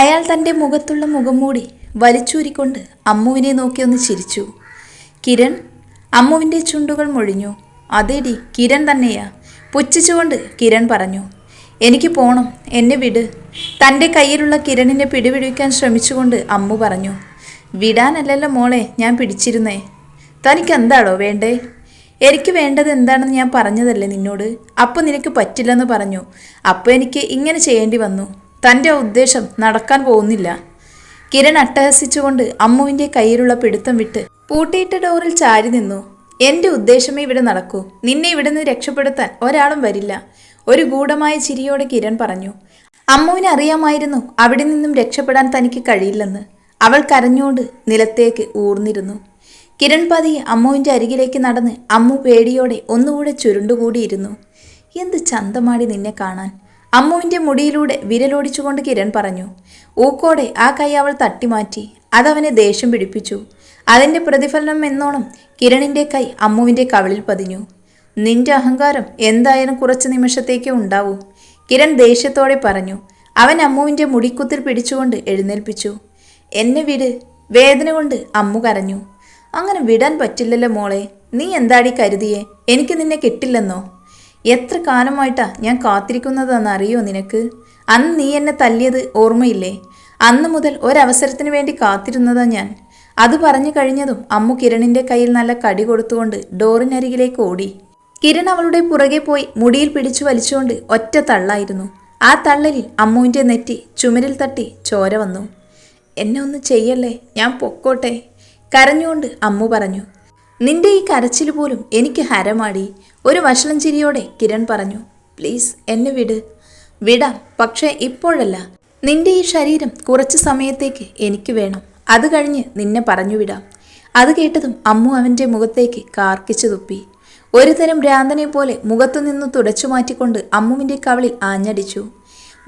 അയാൾ തന്റെ മുഖത്തുള്ള മുഖംമൂടി വലിച്ചൂരിക്കൊണ്ട് അമ്മുവിനെ നോക്കി ഒന്ന് ചിരിച്ചു. കിരൺ അമ്മുവിന്റെ ചുണ്ടുകൾ മൊഴിഞ്ഞു. അതേടി കിരൺ തന്നെയാ. പുച്ഛിച്ചുകൊണ്ട് കിരൺ പറഞ്ഞു എനിക്ക് പോണം എന്നെ വിട്. തന്റെ കയ്യിലുള്ള കിരണിനെ പിടിപിടിക്കാൻ ശ്രമിച്ചുകൊണ്ട് അമ്മു പറഞ്ഞു വിടാനല്ലല്ലോ മോളെ ഞാൻ പിടിച്ചിരുന്നേ. തനിക്ക് എന്താണോ വേണ്ടേ? എനിക്ക് വേണ്ടത് എന്താണെന്ന് ഞാൻ പറഞ്ഞതല്ലേ നിന്നോട്? അപ്പോൾ നിനക്ക് പറ്റില്ലെന്ന് പറഞ്ഞു. അപ്പോൾ എനിക്ക് ഇങ്ങനെ ചെയ്യേണ്ടി വന്നു. തന്റെ ഉദ്ദേശം നടക്കാൻ പോകുന്നില്ല. കിരൺ അട്ടഹസിച്ചുകൊണ്ട് അമ്മുവിന്റെ കയ്യിലുള്ള പിടുത്തം വിട്ട് പൂട്ടിയിട്ട ഡോറിൽ ചാരി നിന്നു. എന്റെ ഉദ്ദേശമേ ഇവിടെ നടക്കൂ. നിന്നെ ഇവിടെ നിന്ന് രക്ഷപ്പെടുത്താൻ ഒരാളും വരില്ല ഒരു ഗൂഢമായ ചിരിയോടെ കിരൺ പറഞ്ഞു. അമ്മുവിന് അറിയാമായിരുന്നു അവിടെ നിന്നും രക്ഷപ്പെടാൻ തനിക്ക് കഴിയില്ലെന്ന്. അവൾ കരഞ്ഞുകൊണ്ട് നിലത്തേക്ക് ഊർന്നിരുന്നു. കിരൺ പതിയെ അമ്മുവിന്റെ അരികിലേക്ക് നടന്ന് അമ്മു പേടിയോടെ ഒന്നുകൂടെ ചുരുണ്ടുകൂടിയിരുന്നു. എന്ത് ചന്തമാടി നിന്നെ കാണാൻ? അമ്മുവിന്റെ മുടിയിലൂടെ വിരലോടിച്ചുകൊണ്ട് കിരൺ പറഞ്ഞു ഊക്കോടെ ആ കൈ അവൾ തട്ടിമാറ്റി. അതവനെ ദേഷ്യം പിടിപ്പിച്ചു. അതിന്റെ പ്രതിഫലനം എന്നോണം കിരണിന്റെ കൈ അമ്മുവിന്റെ കവിളിൽ പതിഞ്ഞു. നിന്റെ അഹങ്കാരം എന്തായാലും കുറച്ച് നിമിഷത്തേക്ക് ഉണ്ടാവൂ കിരൺ ദേഷ്യത്തോടെ പറഞ്ഞു അവൻ അമ്മുവിന്റെ മുടിക്കുത്തിൽ പിടിച്ചുകൊണ്ട് എഴുന്നേൽപ്പിച്ചു. എന്നെ വിട്. വേദന കൊണ്ട് അമ്മു കരഞ്ഞു. അങ്ങനെ വിടാൻ പറ്റില്ലല്ലോ മോളെ. നീ എന്താടി കരുതിയേ? എനിക്ക് നിന്നെ കിട്ടില്ലെന്നോ? എത്ര കാലമായിട്ടാ ഞാൻ കാത്തിരിക്കുന്നതെന്ന് അറിയോ നിനക്ക്? അന്ന് നീ എന്നെ തല്ലിയത് ഓർമ്മയില്ലേ? അന്ന് മുതൽ ഒരവസരത്തിന് വേണ്ടി കാത്തിരുന്നതാ ഞാൻ. അത് പറഞ്ഞു കഴിഞ്ഞതും അമ്മു കിരണിന്റെ കയ്യിൽ നല്ല കടി കൊടുത്തുകൊണ്ട് ഡോറിനരികിലേക്ക് ഓടി. കിരൺ അവളുടെ പുറകെ പോയി മുടിയിൽ പിടിച്ചു വലിച്ചുകൊണ്ട് ഒറ്റ തള്ളായിരുന്നു. ആ തള്ളലിൽ അമ്മുവിന്റെ നെറ്റി ചുമരിൽ തട്ടി ചോര വന്നു. എന്നെ ഒന്ന് ചെയ്യല്ലേ? ഞാൻ പൊക്കോട്ടെ? കരഞ്ഞുകൊണ്ട് അമ്മു പറഞ്ഞു. നിന്റെ ഈ കരച്ചിൽ പോലും എനിക്ക് ഹരമാടി. ഒരു വഷളം ചിരിയോടെ കിരൺ പറഞ്ഞു പ്ലീസ് എന്നെ വിട്. വിടാം പക്ഷേ ഇപ്പോഴല്ല. നിന്റെ ഈ ശരീരം കുറച്ച് സമയത്തേക്ക് എനിക്ക് വേണം. അത് കഴിഞ്ഞ് നിന്നെ പറഞ്ഞു വിടാം. അത് കേട്ടതും അമ്മു അവന്റെ മുഖത്തേക്ക് കാർക്കിച്ചു തുപ്പി. ഒരു തരം ഭ്രാന്തനെ പോലെ മുഖത്തു നിന്ന് തുടച്ചു മാറ്റിക്കൊണ്ട് അമ്മുവിന്റെ കവളിൽ ആഞ്ഞടിച്ചു.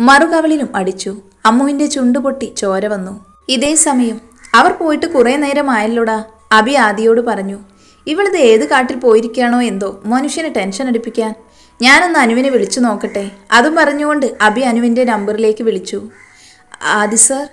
മറുകവളിലും അടിച്ചു. അമ്മുവിന്റെ ചുണ്ടുപൊട്ടി ചോര വന്നു. ഇതേ സമയം. അവർ പോയിട്ട് കുറേ നേരമായല്ലോടാ അബി ആദിയോട് പറഞ്ഞു. ഇവളിത് ഏത് കാട്ടിൽ പോയിരിക്കുകയാണോ എന്തോ? മനുഷ്യനെ ടെൻഷൻ അടിപ്പിക്കാൻ. ഞാനൊന്ന് അനുവിനെ വിളിച്ചു നോക്കട്ടെ. അതും പറഞ്ഞുകൊണ്ട് അബി അനുവിന്റെ നമ്പറിലേക്ക് വിളിച്ചു. ആദി സർ?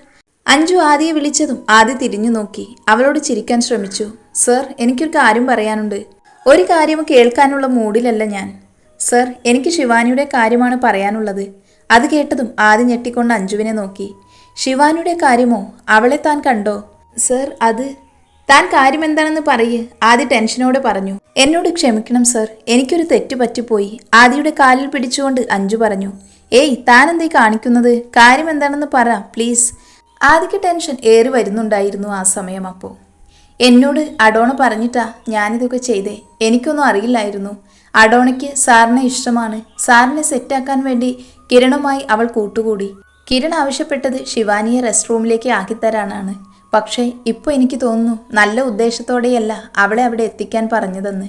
അഞ്ജു ആദിയെ വിളിച്ചതും ആദി തിരിഞ്ഞു നോക്കി. അവളോട് ചിരിക്കാൻ ശ്രമിച്ചു. സർ എനിക്കൊരു കാര്യം പറയാനുണ്ട്. ഒരു കാര്യം കേൾക്കാനുള്ള മൂഡിലല്ല ഞാൻ. സർ എനിക്ക് ശിവാനിയുടെ കാര്യമാണ് പറയാനുള്ളത്. അത് കേട്ടതും ആദ്യം ഞെട്ടിക്കൊണ്ട് അഞ്ജുവിനെ നോക്കി. ശിവാനിയുടെ കാര്യമോ? അവളെ താൻ കണ്ടോ? സർ അത് താൻ കാര്യം എന്താണെന്ന് പറയ്. ആദ്യ ടെൻഷനോടെ പറഞ്ഞു. എന്നോട് ക്ഷമിക്കണം സർ. എനിക്കൊരു തെറ്റ് പറ്റിപ്പോയി. ആദിയുടെ കാലിൽ പിടിച്ചുകൊണ്ട് അഞ്ജു പറഞ്ഞു. ഏയ് താൻ എന്തേ കാണിക്കുന്നത്? കാര്യം എന്താണെന്ന് പറ പ്ലീസ്. ആദിക്ക് ടെൻഷൻ ഏറി വരുന്നുണ്ടായിരുന്നു ആ സമയം അപ്പോൾ എന്നോട് അഡോണ പറഞ്ഞിട്ടാ ഞാനിതൊക്കെ ചെയ്തേ. എനിക്കൊന്നും അറിയില്ലായിരുന്നു. അഡോണയ്ക്ക് സാറിനെ ഇഷ്ടമാണ്. സാറിനെ സെറ്റാക്കാൻ വേണ്ടി കിരണുമായി അവൾ കൂട്ടുകൂടി. കിരൺ ആവശ്യപ്പെട്ടത് ശിവാനിയെ റെസ്റ്റ് റൂമിലേക്ക് ആക്കിത്തരാനാണ്. പക്ഷേ ഇപ്പോൾ എനിക്ക് തോന്നുന്നു നല്ല ഉദ്ദേശത്തോടെയല്ല അവളെ അവിടെ എത്തിക്കാൻ പറഞ്ഞതെന്ന്.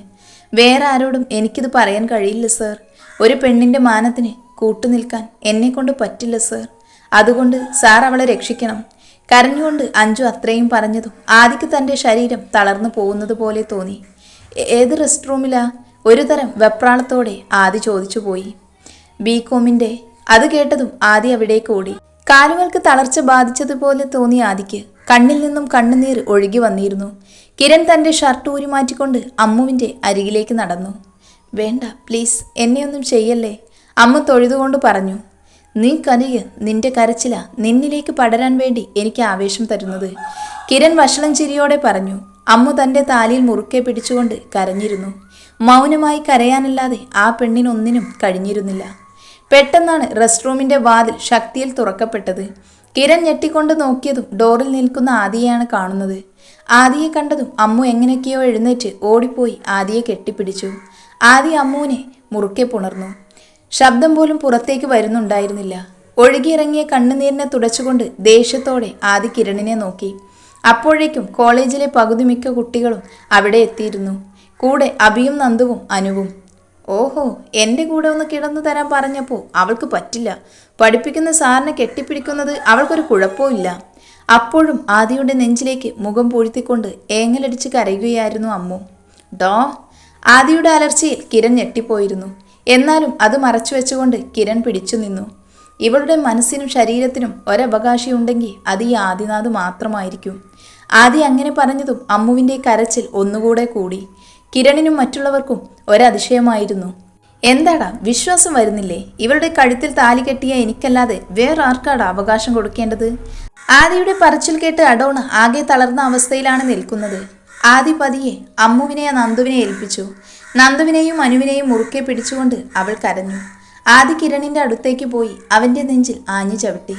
വേറെ ആരോടും എനിക്കിത് പറയാൻ കഴിയില്ല സർ. ഒരു പെണ്ണിന്റെ മാനത്തിന് കൂട്ടുനിൽക്കാൻ എന്നെക്കൊണ്ട് പറ്റില്ല സർ. അതുകൊണ്ട് സാർ അവളെ രക്ഷിക്കണം. കരഞ്ഞുകൊണ്ട് അഞ്ജു അത്രയും പറഞ്ഞതും ആദിക്ക് തന്റെ ശരീരം തളർന്നു പോകുന്നത് പോലെ തോന്നി. ഏത് റെസ്റ്റ് റൂമിലാ? ഒരു തരം വെപ്രാളത്തോടെ ആദി ചോദിച്ചു പോയി. ബി കോമിന്റെ അത് കേട്ടതും ആദി അവിടേക്ക് ഓടി. കാലുകൾക്ക് തളർച്ച ബാധിച്ചതുപോലെ തോന്നി ആദിക്ക്. കണ്ണിൽ നിന്നും കണ്ണുനീർ ഒഴുകി വന്നിരുന്നു. കിരൺ തന്റെ ഷർട്ട് ഊരി മാറ്റിക്കൊണ്ട് അമ്മുവിന്റെ അരികിലേക്ക് നടന്നു. വേണ്ട പ്ലീസ് എന്നെ ഒന്നും ചെയ്യല്ലേ? അമ്മ തൊഴുതുകൊണ്ട് പറഞ്ഞു. നീ കനിക് നിന്റെ കരച്ചില നിന്നിലേക്ക് പടരാൻ വേണ്ടി എനിക്ക് ആവേശം തരുന്നത്. കിരൺ വഷളം ചിരിയോടെ പറഞ്ഞു. അമ്മ തന്റെ താലിയിൽ മുറുക്കെ പിടിച്ചുകൊണ്ട് കരഞ്ഞിരുന്നു. മൗനമായി കരയാനല്ലാതെ ആ പെണ്ണിനൊന്നിനും കഴിഞ്ഞിരുന്നില്ല. പെട്ടെന്നാണ് റെസ്റ്റ് റൂമിന്റെ വാതിൽ ശക്തിയിൽ തുറക്കപ്പെട്ടത്. കിരൺ ഞെട്ടിക്കൊണ്ട് നോക്കിയതും ഡോറിൽ നിൽക്കുന്ന ആദിയെയാണ് കാണുന്നത്. ആദിയെ കണ്ടതും അമ്മു എങ്ങനെയൊക്കെയോ എഴുന്നേറ്റ് ഓടിപ്പോയി ആദിയെ കെട്ടിപ്പിടിച്ചു. ആദി അമ്മുവിനെ മുറുക്കെ പുണർന്നു. ശബ്ദം പോലും പുറത്തേക്ക് വരുന്നുണ്ടായിരുന്നില്ല. ഒഴുകിയിറങ്ങിയ കണ്ണുനീരിനെ തുടച്ചുകൊണ്ട് ദേഷ്യത്തോടെ ആദി കിരണിനെ നോക്കി. അപ്പോഴേക്കും കോളേജിലെ പകുതി മിക്ക കുട്ടികളും അവിടെ എത്തിയിരുന്നു. കൂടെ അഭിയും നന്ദുവും അനുവും. ഓഹോ എന്റെ കൂടെ ഒന്ന് കിടന്നു തരാൻ പറഞ്ഞപ്പോൾ അവൾക്ക് പറ്റില്ല. പഠിപ്പിക്കുന്ന സാറിനെ കെട്ടിപ്പിടിക്കുന്നത് അവൾക്കൊരു കുഴപ്പമില്ല അപ്പോഴും ആദിയുടെ നെഞ്ചിലേക്ക് മുഖം പൂഴ്ത്തിക്കൊണ്ട് ഏങ്ങലടിച്ച് കരയുകയായിരുന്നു അമ്മു. ഡോ ആദിയുടെ അലർച്ചയിൽ കിരൺ ഞെട്ടിപ്പോയിരുന്നു. എന്നാലും അത് മറച്ചു വെച്ചുകൊണ്ട് കിരൺ പിടിച്ചു നിന്നു. ഇവളുടെ മനസ്സിനും ശരീരത്തിനും ഒരവകാശിയുണ്ടെങ്കിൽ അത് ഈ ആദിനാഥ് മാത്രമായിരിക്കും. ആദി അങ്ങനെ പറഞ്ഞതും അമ്മുവിന്റെ കരച്ചിൽ ഒന്നുകൂടെ കൂടി. കിരണിനും മറ്റുള്ളവർക്കും ഒരതിശയമായിരുന്നു. എന്താടാ വിശ്വാസം വരുന്നില്ലേ? ഇവരുടെ കഴുത്തിൽ താലി കെട്ടിയ എനിക്കല്ലാതെ വേറെ ആർക്കാടാ അവകാശം കൊടുക്കേണ്ടത്? ആദിയുടെ പറച്ചിൽ കേട്ട് അടോണ ആകെ തളർന്ന അവസ്ഥയിലാണ് നിൽക്കുന്നത്. ആദി പതിയെ അമ്മുവിനെ നന്ദുവിനെ ഏൽപ്പിച്ചു. നന്ദുവിനെയും അനുവിനെയും മുറുക്കെ പിടിച്ചുകൊണ്ട് അവൾ കരഞ്ഞു. ആദി കിരണിന്റെ അടുത്തേക്ക് പോയി അവന്റെ നെഞ്ചിൽ ആഞ്ഞു ചവിട്ടി.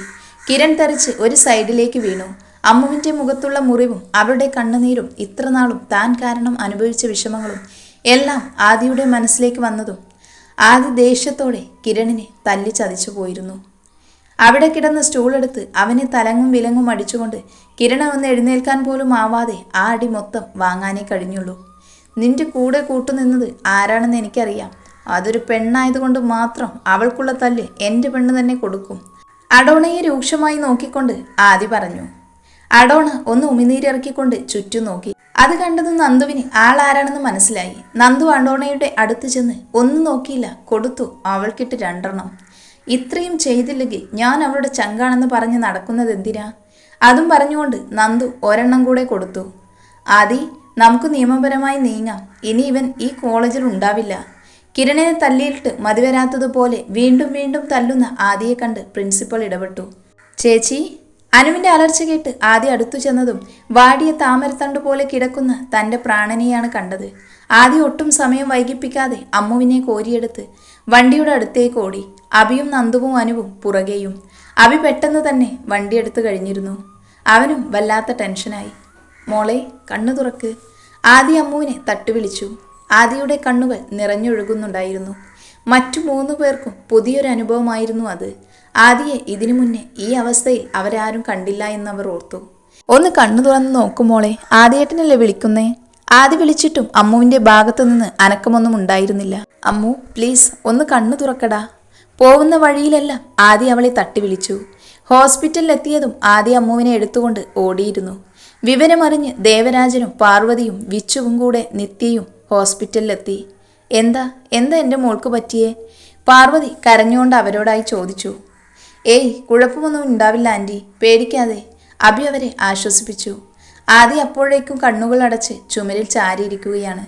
കിരൺ തെറിച്ച് ഒരു സൈഡിലേക്ക് വീണു. അമ്മുവിന്റെ മുഖത്തുള്ള മുറിവും അവരുടെ കണ്ണുനീരും ഇത്രനാളും താൻ കാരണം അനുഭവിച്ച വിഷമങ്ങളും എല്ലാം ആദിയുടെ മനസ്സിലേക്ക് വന്നതും ആദി ദേഷ്യത്തോടെ കിരണിനെ തല്ലി ചതിച്ചു പോയിരുന്നു. അവിടെ കിടന്ന സ്റ്റൂളെടുത്ത് അവനെ തലങ്ങും വിലങ്ങും അടിച്ചുകൊണ്ട് കിരണ ഒന്ന് എഴുന്നേൽക്കാൻ പോലും ആവാതെ ആ അടി മൊത്തം വാങ്ങാനേ കഴിഞ്ഞുള്ളൂ. നിന്റെ കൂടെ കൂട്ടുനിന്നത് ആരാണെന്ന് എനിക്കറിയാം. അതൊരു പെണ്ണായതുകൊണ്ട് മാത്രം അവൾക്കുള്ള തല്ല് എന്റെ പെണ്ണ് തന്നെ കൊടുക്കും. അഡോണയെ രൂക്ഷമായി നോക്കിക്കൊണ്ട് ആദി പറഞ്ഞു. അഡോണ ഒന്ന് ഉമിനീരിറക്കിക്കൊണ്ട് ചുറ്റും നോക്കി. അത് കണ്ടതും നന്ദുവിന് ആളാരാണെന്ന് മനസ്സിലായി. നന്ദു അഡോണയുടെ അടുത്ത് ചെന്ന് ഒന്നും നോക്കിയില്ല. കൊടുത്തു അവൾക്കിട്ട് രണ്ടെണ്ണം. ഇത്രയും ചെയ്തില്ലെങ്കിൽ ഞാൻ അവളുടെ ചങ്കാണെന്ന് പറഞ്ഞ് നടക്കുന്നത് എന്തിനാ? അതും പറഞ്ഞുകൊണ്ട് നന്ദു ഒരെണ്ണം കൂടെ കൊടുത്തു. ആദി നമുക്ക് നിയമപരമായി നീങ്ങാം. ഇനി ഇവൻ ഈ കോളേജിൽ ഉണ്ടാവില്ല. കിരണിനെ തല്ലിയിട്ട് മതിവരാത്തതുപോലെ വീണ്ടും വീണ്ടും തല്ലുന്ന ആദിയെ കണ്ട് പ്രിൻസിപ്പൽ ഇടപെട്ടു. ചേച്ചി അനുവിന്റെ അലർച്ച കേട്ട് ആദ്യ അടുത്തു ചെന്നതും വാടിയ താമരത്തണ്ട് പോലെ കിടക്കുന്ന തന്റെ പ്രാണനെയാണ് കണ്ടത്. ആദ്യ ഒട്ടും സമയം വൈകിപ്പിക്കാതെ അമ്മുവിനെ കോരിയെടുത്ത് വണ്ടിയുടെ അടുത്തേക്ക് ഓടി. അഭിയും നന്ദുവും അനുവും പുറകെയും. അഭി പെട്ടെന്ന് തന്നെ വണ്ടിയെടുത്ത് കഴിഞ്ഞിരുന്നു. അവനും വല്ലാത്ത ടെൻഷനായി. മോളെ കണ്ണു തുറക്ക്. ആദ്യ അമ്മുവിനെ തട്ടുവിളിച്ചു. ആദിയുടെ കണ്ണുകൾ നിറഞ്ഞൊഴുകുന്നുണ്ടായിരുന്നു. മറ്റു മൂന്നു പേർക്കും പുതിയൊരു അനുഭവമായിരുന്നു അത്. ആദിയെ ഇതിനു മുന്നേ ഈ അവസ്ഥയിൽ അവരാരും കണ്ടില്ല എന്നവർ ഓർത്തു. ഒന്ന് കണ്ണു തുറന്ന് നോക്കുമോളെ ആദ്യേട്ടനല്ലേ വിളിക്കുന്നേ? ആദ്യ വിളിച്ചിട്ടും അമ്മുവിന്റെ ഭാഗത്തുനിന്ന് അനക്കമൊന്നും ഉണ്ടായിരുന്നില്ല. അമ്മു പ്ലീസ് ഒന്ന് കണ്ണു തുറക്കടാ. പോകുന്ന വഴിയിലെല്ലാം ആദ്യ അവളെ തട്ടി വിളിച്ചു. ഹോസ്പിറ്റലിലെത്തിയതും ആദ്യ അമ്മുവിനെ എടുത്തുകൊണ്ട് ഓടിയിരുന്നു. വിവരമറിഞ്ഞ് ദേവരാജനും പാർവതിയും വിച്ചുവും കൂടെ നിത്യയും ഹോസ്പിറ്റലിലെത്തി. എന്താ? എന്താ എന്റെ മോൾക്ക് പറ്റിയേ? പാർവതി കരഞ്ഞുകൊണ്ട് അവരോടായി ചോദിച്ചു. ഏയ് കുഴപ്പമൊന്നും ഉണ്ടാവില്ല ആന്റി പേടിക്കാതെ. അഭി അവരെ ആശ്വസിപ്പിച്ചു. ആദി അപ്പോഴേക്കും കണ്ണുകൾ അടച്ച് ചുമരിൽ ചാരിയിരിക്കുകയാണ്.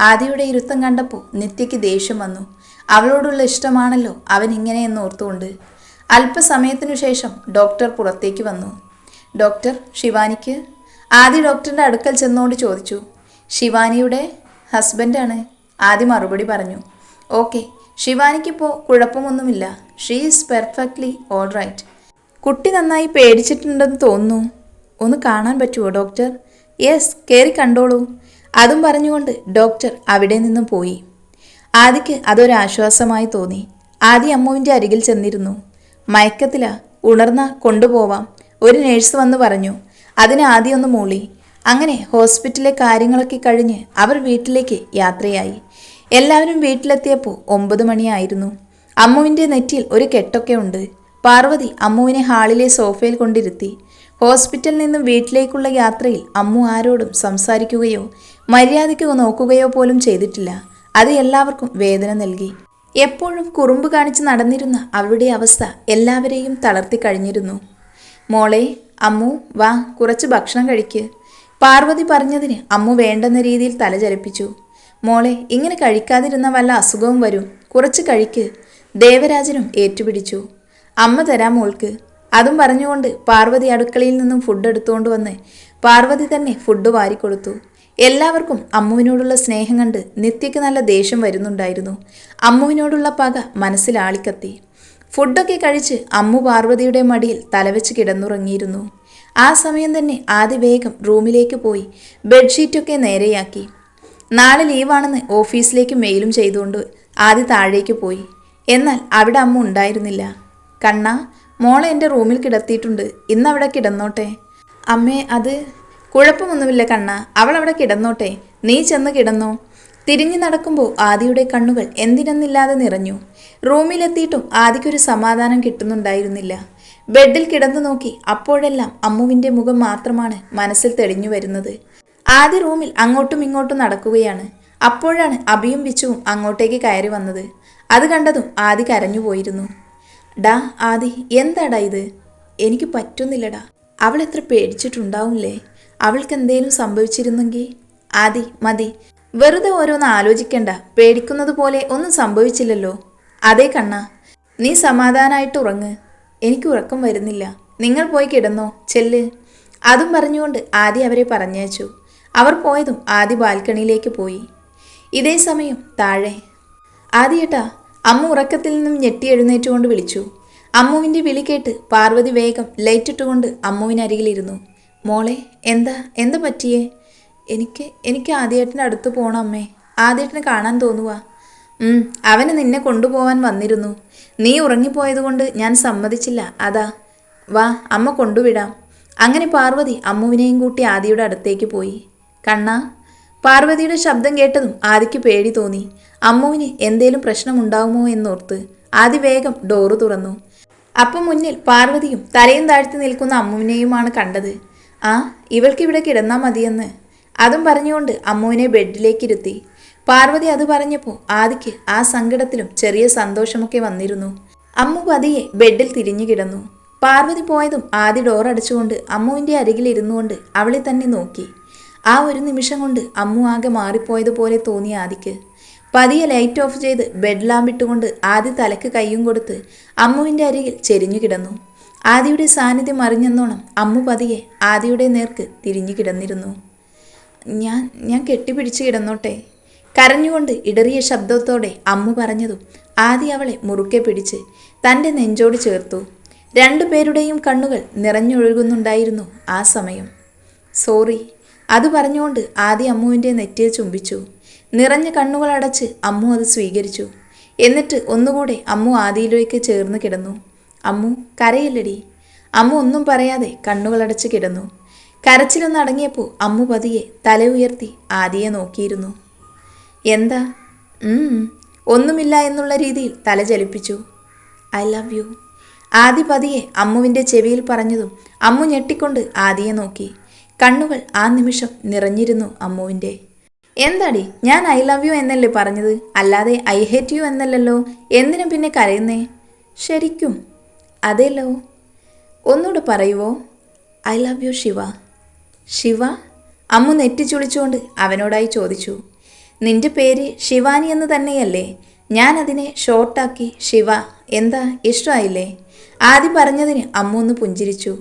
ആദിയുടെ ഇരുത്തം കണ്ടപ്പോൾ നിത്യയ്ക്ക് ദേഷ്യം വന്നു. അവളോടുള്ള ഇഷ്ടമാണല്ലോ അവൻ ഇങ്ങനെയെന്ന് ഓർത്തുകൊണ്ട്. അല്പസമയത്തിനു ശേഷം ഡോക്ടർ പുറത്തേക്ക് വന്നു. ഡോക്ടർ ശിവാനിക്ക്? ആദി ഡോക്ടറിന്റെ അടുക്കൽ ചെന്നുകൊണ്ട് ചോദിച്ചു. ശിവാനിയുടെ ഹസ്ബൻഡാണ്? ആദി മറുപടി പറഞ്ഞു. ഓക്കെ ശിവാനിക്കിപ്പോൾ കുഴപ്പമൊന്നുമില്ല. She is perfectly all right കുട്ടി നന്നായി പേടിച്ചിട്ടുണ്ടെന്ന് തോന്നുന്നു. ഒന്ന് കാണാൻ പറ്റുമോ ഡോക്ടർ യെസ് കയറി കണ്ടോളൂ. അതും പറഞ്ഞുകൊണ്ട് ഡോക്ടർ അവിടെ നിന്നും പോയി. ആദിക്ക് അതൊരാശ്വാസമായി തോന്നി. ആദി അമ്മുവിന്റെ അരികിൽ ചെന്നിരുന്നു. മയക്കത്തില ഉണർന്ന കൊണ്ടുപോവാം. ഒരു നേഴ്സ് വന്ന് പറഞ്ഞു. അതിന് ആദ്യം ഒന്ന് മൂളി. അങ്ങനെ ഹോസ്പിറ്റലിലെ കാര്യങ്ങളൊക്കെ കഴിഞ്ഞ് അവർ വീട്ടിലേക്ക് യാത്രയായി. എല്ലാവരും വീട്ടിലെത്തിയപ്പോൾ ഒമ്പത് മണിയായിരുന്നു. അമ്മുവിന്റെ നെറ്റിയിൽ ഒരു കെട്ടൊക്കെ ഉണ്ട്. പാർവതി അമ്മുവിനെ ഹാളിലെ സോഫയിൽ കൊണ്ടിരുത്തി. ഹോസ്പിറ്റലിൽ നിന്നും വീട്ടിലേക്കുള്ള യാത്രയിൽ അമ്മു ആരോടും സംസാരിക്കുകയോ മര്യാദയ്ക്ക് നോക്കുകയോ പോലും ചെയ്തിട്ടില്ല. അത് എല്ലാവർക്കും വേദന നൽകി. എപ്പോഴും കുറുമ്പ് കാണിച്ച് നടന്നിരുന്ന അവരുടെ അവസ്ഥ എല്ലാവരെയും തളർത്തി കഴിഞ്ഞിരുന്നു. മോളെ അമ്മു വാ കുറച്ച് ഭക്ഷണം കഴിക്ക് പാർവതി പറഞ്ഞതിന് അമ്മു വേണ്ടെന്ന രീതിയിൽ തലചലിപ്പിച്ചു മോളെ ഇങ്ങനെ കഴിക്കാതിരുന്ന വല്ല അസുഖവും വരും. കുറച്ച് കഴിക്ക്. ദേവരാജനും ഏറ്റുപിടിച്ചു. അമ്മ തരാം മോൾക്ക്. അതും പറഞ്ഞുകൊണ്ട് പാർവതി അടുക്കളയിൽ നിന്നും ഫുഡ് എടുത്തുകൊണ്ട് വന്ന് പാർവതി തന്നെ ഫുഡ് വാരിക്കൊടുത്തു. എല്ലാവർക്കും അമ്മുവിനോടുള്ള സ്നേഹം കണ്ട് നിത്യക്ക് നല്ല ദേഷ്യം വരുന്നുണ്ടായിരുന്നു. അമ്മുവിനോടുള്ള പക മനസ്സിൽ ആളിക്കത്തി. ഫുഡൊക്കെ കഴിച്ച് അമ്മു പാർവതിയുടെ മടിയിൽ തലവെച്ച് കിടന്നുറങ്ങിയിരുന്നു. ആ സമയം തന്നെ ആദ്യ വേഗം റൂമിലേക്ക് പോയി. ബെഡ്ഷീറ്റൊക്കെ നേരെയാക്കി. നാളെ ലീവാണെന്ന് ഓഫീസിലേക്ക് മെയിലും ചെയ്തുകൊണ്ട് ആദ്യ താഴേക്ക് പോയി. എന്നാൽ അവിടെ അമ്മ ഉണ്ടായിരുന്നില്ല. കണ്ണ മോളെ എന്റെ റൂമിൽ കിടത്തിയിട്ടുണ്ട്. ഇന്ന് അവിടെ കിടന്നോട്ടെ. അമ്മേ അത് കുഴപ്പമൊന്നുമില്ല കണ്ണ. അവൾ അവിടെ കിടന്നോട്ടെ. നീ ചെന്ന് കിടന്നോ. തിരിഞ്ഞു നടക്കുമ്പോൾ ആദിയുടെ കണ്ണുകൾ എന്തിനെന്നില്ലാതെ നിറഞ്ഞു. റൂമിലെത്തിയിട്ടും ആദിക്കൊരു സമാധാനം കിട്ടുന്നുണ്ടായിരുന്നില്ല. ബെഡിൽ കിടന്നു നോക്കി അപ്പോഴെല്ലാം അമ്മുവിന്റെ മുഖം മാത്രമാണ് മനസ്സിൽ തെളിഞ്ഞു വരുന്നത്. ആദ്യ റൂമിൽ അങ്ങോട്ടും ഇങ്ങോട്ടും നടക്കുകയാണ്. അപ്പോഴാണ് അഭിയും വിച്ചുവും അങ്ങോട്ടേക്ക് കയറി വന്നത്. അത് കണ്ടതും ആദി കരഞ്ഞുപോയിരുന്നു ഡാ ആദി എന്താടാ ഇത്? എനിക്ക് പറ്റുന്നില്ലടാ. അവൾ എത്ര പേടിച്ചിട്ടുണ്ടാവില്ലേ? അവൾക്ക് എന്തേലും സംഭവിച്ചിരുന്നെങ്കിൽ ആദി മതി. വെറുതെ ഓരോന്ന് ആലോചിക്കണ്ട. പേടിക്കുന്നത് പോലെ ഒന്നും സംഭവിച്ചില്ലല്ലോ. അതേ കണ്ണ. നീ സമാധാനമായിട്ട് ഉറങ്ങ്. എനിക്ക് ഉറക്കം വരുന്നില്ല. നിങ്ങൾ പോയി കിടന്നോ. ചെല്ല്. അതും പറഞ്ഞുകൊണ്ട് ആദി അവരെ പറഞ്ഞയച്ചു. അവർ പോയതും ആദി ബാൽക്കണിയിലേക്ക് പോയി. ഇതേ സമയം താഴെ. ആദിയേട്ടാ അമ്മ ഉറക്കത്തിൽ നിന്നും ഞെട്ടി എഴുന്നേറ്റുകൊണ്ട് വിളിച്ചു. അമ്മുവിന്റെ വിളി കേട്ട് പാർവതി വേഗം ലൈറ്റിട്ടുകൊണ്ട് അമ്മുവിനരികിലിരുന്നു മോളെ എന്താ എന്താ പറ്റിയേ? എനിക്ക് എനിക്ക് ആദ്യേട്ടന്റെ അടുത്ത് പോകണം അമ്മേ. ആദ്യേട്ടനെ കാണാൻ തോന്നുക അവന് നിന്നെ കൊണ്ടുപോവാൻ വന്നിരുന്നു. നീ ഉറങ്ങിപ്പോയതുകൊണ്ട് ഞാൻ സമ്മതിച്ചില്ല. അതാ. വാ അമ്മ കൊണ്ടുവിടാം. അങ്ങനെ പാർവതി അമ്മുവിനെയും കൂട്ടി ആദിയുടെ അടുത്തേക്ക് പോയി. കണ്ണാ പാർവതിയുടെ ശബ്ദം കേട്ടതും ആദിക്ക് പേടി തോന്നി. അമ്മുവിന് എന്തേലും പ്രശ്നമുണ്ടാവുമോ എന്നോർത്ത് ആദി വേഗം ഡോറ് തുറന്നു. അപ്പം മുന്നിൽ പാർവതിയും തലയും താഴ്ത്തി നിൽക്കുന്ന അമ്മുവിനെയുമാണ് കണ്ടത്. ആ ഇവൾക്കിവിടെ കിടന്നാൽ മതിയെന്ന്. അതും പറഞ്ഞുകൊണ്ട് അമ്മുവിനെ ബെഡിലേക്കിരുത്തി. പാർവതി അത് പറഞ്ഞപ്പോൾ ആദിക്ക് ആ സങ്കടത്തിലും ചെറിയ സന്തോഷമൊക്കെ വന്നിരുന്നു. അമ്മു പതിയെ ബെഡിൽ തിരിഞ്ഞു കിടന്നു. പാർവതി പോയതും ആദി ഡോറടിച്ചുകൊണ്ട് അമ്മുവിന്റെ അരികിൽ ഇരുന്നുകൊണ്ട് അവളെ തന്നെ നോക്കി. ആ ഒരു നിമിഷം കൊണ്ട് അമ്മു ആകെ മാറിപ്പോയതുപോലെ തോന്നി ആദിക്ക്. പതിയെ ലൈറ്റ് ഓഫ് ചെയ്ത് ബെഡ് ലാമ്പിട്ടുകൊണ്ട് ആദ്യ തലക്ക് കൈയും കൊടുത്ത് അമ്മുവിന്റെ അരികിൽ ചെരിഞ്ഞു കിടന്നു. ആദിയുടെ സാന്നിധ്യം അറിഞ്ഞെന്നോണം അമ്മു പതിയെ ആദിയുടെ നേർക്ക് തിരിഞ്ഞു കിടന്നിരുന്നു. ഞാൻ ഞാൻ കെട്ടിപ്പിടിച്ച് കിടന്നോട്ടെ കരഞ്ഞുകൊണ്ട് ഇടറിയ ശബ്ദത്തോടെ അമ്മു പറഞ്ഞതും ആദി അവളെ മുറുക്കെ പിടിച്ച് തന്റെ നെഞ്ചോട് ചേർത്തു. രണ്ടുപേരുടെയും കണ്ണുകൾ നിറഞ്ഞൊഴുകുന്നുണ്ടായിരുന്നു ആ സമയം. സോറി അത് പറഞ്ഞുകൊണ്ട് ആദ്യം അമ്മുവിന്റെ നെറ്റിയെ ചുംബിച്ചു. നിറഞ്ഞ കണ്ണുകൾ അടച്ച് അമ്മു അത് സ്വീകരിച്ചു. എന്നിട്ട് ഒന്നുകൂടെ അമ്മു ആദിയിലേക്ക് ചേർന്ന് കിടന്നു. അമ്മു കരയില്ലടി. അമ്മു ഒന്നും പറയാതെ കണ്ണുകളടച്ച് കിടന്നു. കരച്ചിലൊന്ന് അടങ്ങിയപ്പോൾ അമ്മു പതിയെ തല ഉയർത്തി ആദിയെ നോക്കിയിരുന്നു. എന്താ? ഒന്നുമില്ല എന്നുള്ള രീതിയിൽ തല ചലിപ്പിച്ചു. I love you. ആദി പതിയെ അമ്മുവിന്റെ ചെവിയിൽ പറഞ്ഞതും അമ്മു ഞെട്ടിക്കൊണ്ട് ആദിയെ നോക്കി. കണ്ണുകൾ ആ നിമിഷം നിറഞ്ഞിരുന്നു അമ്മുവിന്റെ. എന്താടി ഞാൻ ഐ ലവ് യു എന്നല്ലേ പറഞ്ഞത്? അല്ലാതെ ഐ ഹേറ്റ് യു എന്നല്ലല്ലോ. എന്തിനും പിന്നെ കരയുന്നേ? ശരിക്കും. അതേല്ലോ ഒന്നുകൂടെ പറയുവോ? I love you Shiva. Shiva? Ammu നെറ്റി ചുളിച്ചുകൊണ്ട് അവനോടായി ചോദിച്ചു. നിന്റെ പേര് ശിവാനി എന്ന് തന്നെയല്ലേ? ഞാൻ അതിനെ ഷോർട്ടാക്കി ശിവ എന്താ ഇഷ്ടമായില്ലേ? ആദ്യം പറഞ്ഞതിന് അമ്മു ഒന്ന് പുഞ്ചിരിച്ചു.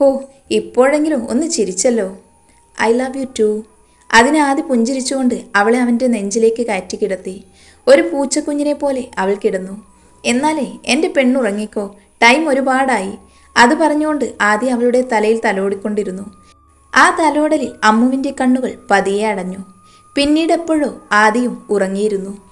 ഹോ ഇപ്പോഴെങ്കിലും ഒന്ന് ചിരിച്ചല്ലോ. I love you too. അതിനെ ആദ്യം പുഞ്ചിരിച്ചുകൊണ്ട് അവളെ അവന്റെ നെഞ്ചിലേക്ക് കയറ്റി കിടത്തി. ഒരു പൂച്ചക്കുഞ്ഞിനെ പോലെ അവൾ കിടന്നു. എന്നാലേ എന്റെ പെണ്ണുറങ്ങിക്കോ ടൈം ഒരുപാടായി. അത് പറഞ്ഞുകൊണ്ട് ആദ്യം അവളുടെ തലയിൽ തലോടിക്കൊണ്ടിരുന്നു. ആ തലോടലിൽ അമ്മുവിന്റെ കണ്ണുകൾ പതിയെ അടഞ്ഞു. പിന്നീടെപ്പോഴോ ആദ്യം ഉറങ്ങിയിരുന്നു.